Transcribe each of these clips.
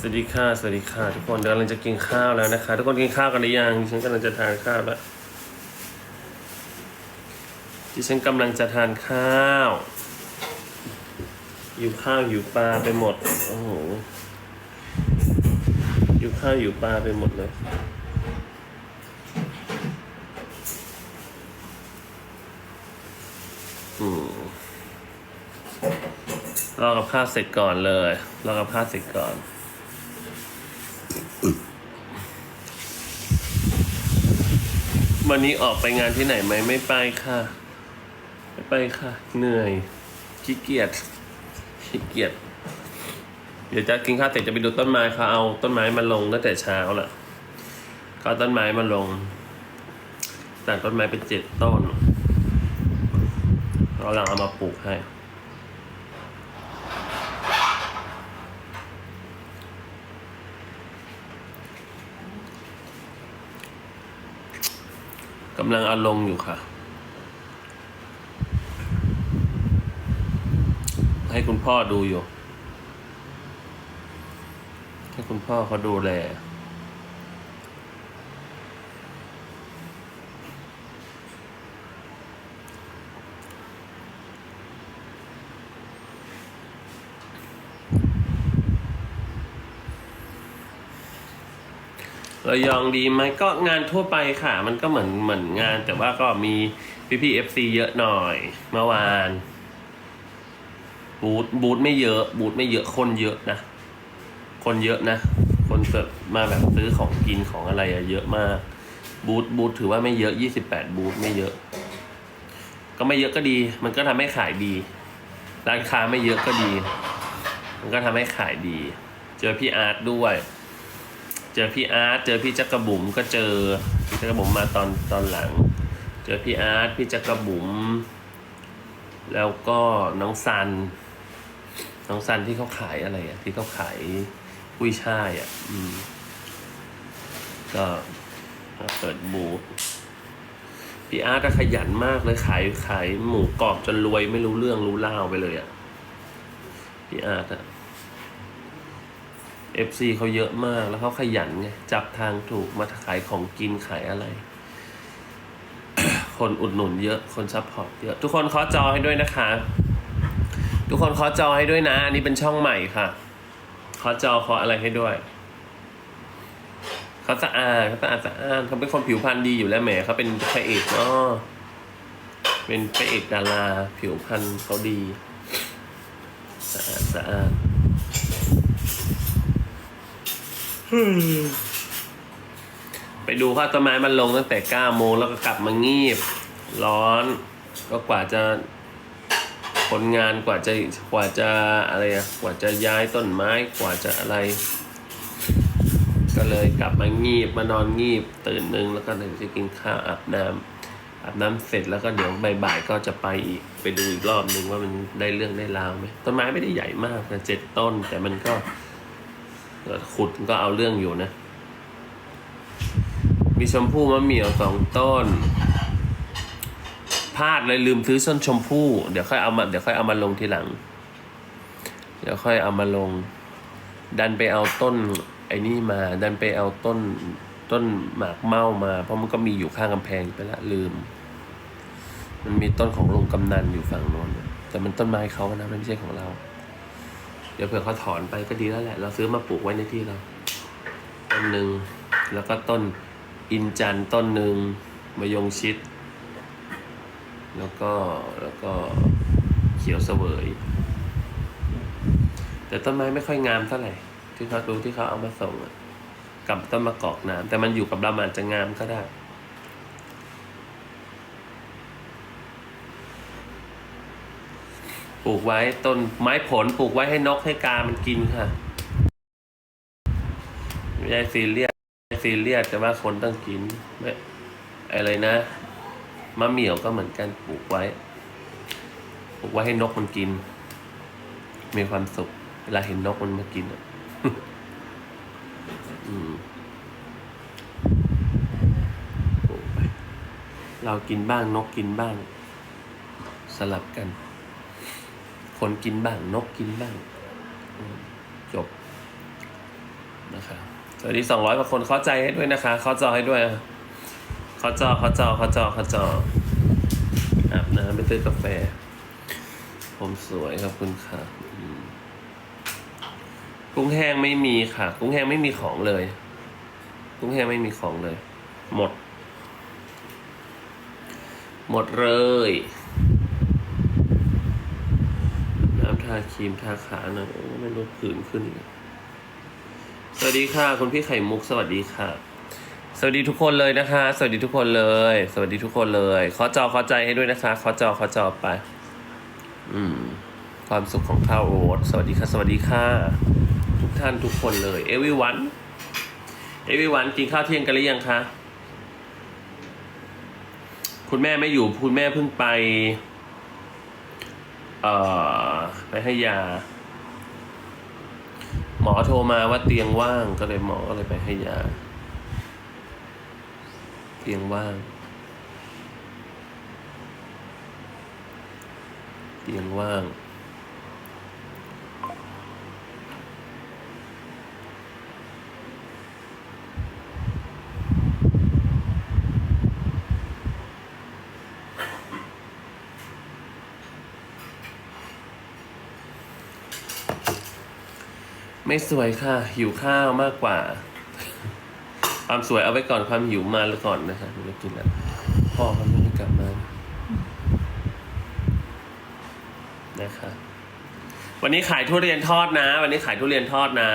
สวัสดีค่ะ สวัสดีค่ะ ทุกคนเดี๋ยวกำลังจะกินข้าวแล้วนะคะ ทุกคนกินข้าวกันหรือยังดิฉันกำลังจะทานข้าวแล้วดิฉันกำลังจะทานข้าวอยู่ข้าวอยู่ปลาไปหมดโอ้โหอยู่ข้าวอยู่ปลาไปหมดเลยอืมรอกับข้าวเสร็จก่อนเลยรอกับข้าวเสร็จก่อน วันนี้ออกไปงานที่ไหนไหมไม่ไปค่ะ ไม่ไปค่ะ เหนื่อยขี้เกียจขี้เกียจเดี๋ยวจะกินข้าวเสร็จจะไปดูต้นไม้เขาเอาต้นไม้มาลงตั้งแต่เช้าละเขาต้นไม้มาลงตัดต้นไม้ไปเจ็ดต้นเราลังเอามาปลูกให้ กำลังเอาลงอยู่ค่ะ ให้คุณพ่อดูอยู่ ให้คุณพ่อเขาดูแล ระยองดีไหมก็งานทั่วไปค่ะ มันก็เหมือนเหมือนงาน แต่ว่าก็มีพี่พี่เอฟซีเยอะหน่อยเมื่อวานบูธบูธไม่เยอะ บูธไม่เยอะคนเยอะนะ คนเยอะนะ คนเสิร์ฟมาแบบซื้อของกินของอะไรอะเยอะมาก บูธบูธถือว่าไม่เยอะยี่สิบแปดบูธไม่เยอะ ก็ไม่เยอะก็ดี มันก็ทำให้ขายดี ร้านค้าไม่เยอะก็ดี มันก็ทำให้ขายดี เจอพี่อาร์ตด้วย เจอพี่อาร์ตเจอพี่จักรบุ๋มก็เจอพี่จักรบุ๋มมาตอนตอนหลัง เจอพี่อาร์ตพี่จักรบุ๋มแล้วก็น้องซัน น้องซันที่เขาขายอะไรอะที่เขาขายกุ้ยช่ายอะอืมก็เปิดบูธพี่อาร์ตก็ขยันมากเลยขายขายหมูกรอบจนรวยไม่รู้เรื่องรู้เล่าไปเลยอะพี่อาร์ตอะ เอฟซีเขาเยอะมากแล้วเขาขยันไงจับทางถูกมาขายของกินขายอะไร คนอุดหนุนเยอะคนซัพพอร์ตเยอะ ทุกคนเคาะจอให้ด้วยนะคะ ทุกคนเคาะจอให้ด้วยนะ อันนี้เป็นช่องใหม่ค่ะเคาะจอเคาะอะไรให้ด้วยเขาสะอาดเขาสะอาดสะอาดเขาเป็นคนผิวพรรณดีอยู่แล้วแหมเขาเป็นพระเอกเนาะเป็นพระเอกดารา ผิวพรรณเขาดี สะอาดสะอาด ไปดูข้าวต้นไม้มันลงตั้งแต่เก้าโมงแล้วก็กลับมางีบ ร้อน ก็กว่าจะผลงานกว่าจะกว่าจะอะไรอะกว่าจะย้ายต้นไม้กว่าจะอะไร ก็เลยกลับมางีบมานอนงีบ ตื่นนึงแล้วก็เดี๋ยวจะกินข้าวอาบน้ำอาบน้ำเสร็จแล้วก็เดี๋ยวบ่ายๆก็จะไปอีกไปดูอีกรอบนึงว่ามันได้เรื่องได้ราวไหมต้นไม้ไม่ได้ใหญ่มากนะเจ็ดต้นแต่มันก็ ขุดก็เอาเรื่องอยู่นะ มีชมพู่มะเหมี่ยวสองต้นพลาดเลยลืมซื้อส้นชมพู่เดี๋ยวค่อยเอามาเดี๋ยวค่อยเอามาลงทีหลัง เดี๋ยวค่อยเอามาลง ดันไปเอาต้น ไอ้นี่มา ดันไปเอาต้นต้นหมากเมามา เพราะมันก็มีอยู่ข้างกำแพงไปละลืม มันมีต้นของลุงกำนันอยู่ฝั่งโน้นแต่มันต้นไม้เขานะมันไม่ใช่ของเรา เดี๋ยวเผื่อเขาถอนไปก็ดีแล้วแหละ เราซื้อมาปลูกไว้ในที่เรา ต้นหนึ่งแล้วก็ต้นอินจันต้นหนึ่งมะยงชิด แล้วก็แล้วก็เขียวเสวย แต่ต้นไม้ไม่ค่อยงามเท่าไหร่ที่เขาดูที่เขาเอามาส่งกับต้นมะกอกน้ำแต่มันอยู่กับเรามันอาจจะงามก็ได้ ปลูกไว้ต้นไม้ผลปลูกไว้ให้นกให้กามันกินค่ะไม่ได้ซีเรียสไม่ซีเรียสแต่ว่าคนต้องกินไม่อะไรนะมะเหมี่ยวก็เหมือนกันปลูกไว้ปลูกไว้ให้นกมันกิน มีความสุข เวลาเห็นนกมันมากินอะเรากินบ้างนกกินบ้าง สลับกัน คนกินบ้าง นกกินบ้าง จบนะครับสวัสดีสองร้อยกว่าคนเข้าใจให้ด้วยนะคะ เข้าจอให้ด้วยอะเข้าจอเข้าจอเข้าจอเข้าจออาบน้ำไปซื้อกาแฟ ผมสวยขอบคุณค่ะกุ้งแห้งไม่มีค่ะ กุ้งแห้งไม่มีของเลย กุ้งแห้งไม่มีของเลย หมด หมดเลย น้ำ ทาครีมทาขาหน่อยไม่รู้ผื่นขึ้น สวัสดีค่ะ คุณพี่ไข่มุกสวัสดีค่ะ สวัสดีทุกคนเลยนะคะ สวัสดีทุกคนเลย สวัสดีทุกคนเลยขอจอขอใจให้ด้วยนะคะขอจอขอจอไป อืม ความสุขของข้าวโอ๊ตสวัสดีค่ะ สวัสดีค่ะ ทุกท่านทุกคนเลย everyone everyone กินข้าวเที่ยงกันหรือยังคะคุณแม่ไม่อยู่คุณแม่เพิ่งไป เอ่อไปให้ยา หมอโทรมาว่าเตียงว่างก็เลยหมอก็เลยไปให้ยา เตียงว่าง เตียงว่าง ไม่สวยค่ะ หิวข้าวมากกว่า ความสวยเอาไว้ก่อนความหิวมาแล้วก่อนนะคะไม่กินแล้วพ่อเขาไม่ได้กลับมานะคะ วันนี้ขายทุเรียนทอดนะ วันนี้ขายทุเรียนทอดนะ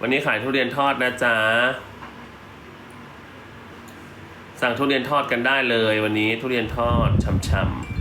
วันนี้ขายทุเรียนทอดนะจ๊ะสั่งทุเรียนทอดกันได้เลย วันนี้ทุเรียนทอดช่ำ